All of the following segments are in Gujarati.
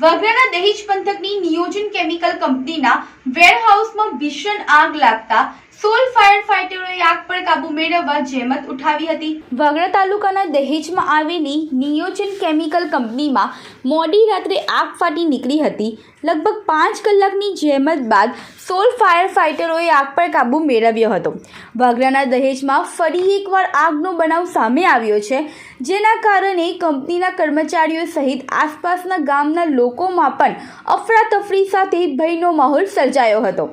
વાગરાના દહેજ પંથકની નિયોજન કેમિકલ કંપનીના વેરહાઉસમાં ભીષણ આગ લાગતા સોલ ફાયર ફાઇટરોએ આગ પર કાબુ મેળવવા જહેમત ઉઠાવી હતી. વાગડા તાલુકાના દહેજમાં આવેલી નિયોજન કેમિકલ કંપનીમાં મોડી રાત્રે આગ ફાટી નીકળી હતી. લગભગ પાંચ કલાકની જહેમત બાદ સોલ ફાયર ફાઇટરોએ આગ પર કાબુ મેળવ્યો હતો. વાગરાના દહેજમાં ફરી એકવાર આગનો બનાવ સામે આવ્યો છે. જેના કારણે કંપનીના કર્મચારીઓ સહિત આસપાસના ગામના લોકોમાં પણ અફરાતફરી સાથે ભયનો માહોલ સર્જાયો હતો.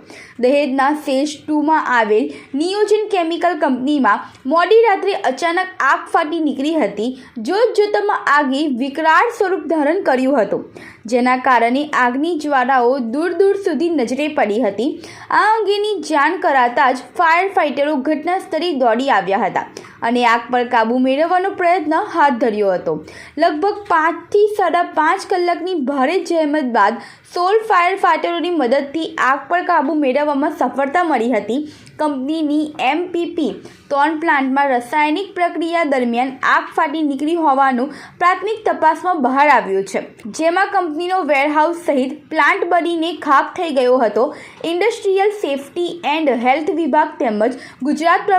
દહેજના સેજ ટુમાં આવેલ નિયોજન કેમિકલ કંપનીમાં મોડી રાત્રે અચાનક આગ ફાટી નીકળી હતી. જોત જોતામાં આગે વિકરાળ સ્વરૂપ ધારણ કર્યું હતું. જેના કારણે આગની જ્વાળાઓ દૂર દૂર સુધી નજરે પડી હતી. આ અંગેની જાણ કરાતા જ ફાયર ફાઇટરો ઘટના સ્થળે દોડી આવ્યા હતા. અને આગ પર કાબૂ મેળવવાનો પ્રયત્ન હાથ ધર્યો હતો. લગભગ પાંચથી સાડા પાંચ કલાકની ભારે જહેમત બાદ સોલ ફાયર ફાઈટરોની મદદથી આગ પર કાબૂ મેળવવામાં સફળતા મળી હતી. કંપનીની એમપીપી ત્રણ પ્લાન્ટમાં રાસાયણિક પ્રક્રિયા દરમિયાન આગ ફાટી નીકળી હોવાનું પ્રાથમિક તપાસમાં બહાર આવ્યું છે. જેમાં કંપનીનો વેરહાઉસ સહિત પ્લાન્ટ બનીને ખાક થઈ ગયો હતો. ઇન્ડસ્ટ્રીયલ સેફટી એન્ડ હેલ્થ વિભાગ તેમજ ગુજરાત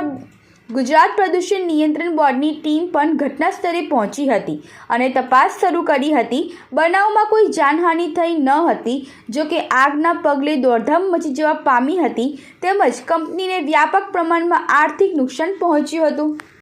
ગુજરાત પ્રદૂષણ નિયંત્રણ બોર્ડની ટીમ પણ ઘટના સ્થળે પહોંચી હતી અને તપાસ શરૂ કરી હતી. બનાવમાં કોઈ જાનહાનિ થઈ ન હતી, જો કે આગના પગલે દોડધામ મચી જવા પામી હતી. તેમજ કંપનીને વ્યાપક પ્રમાણમાં આર્થિક નુકસાન પહોંચ્યું હતું.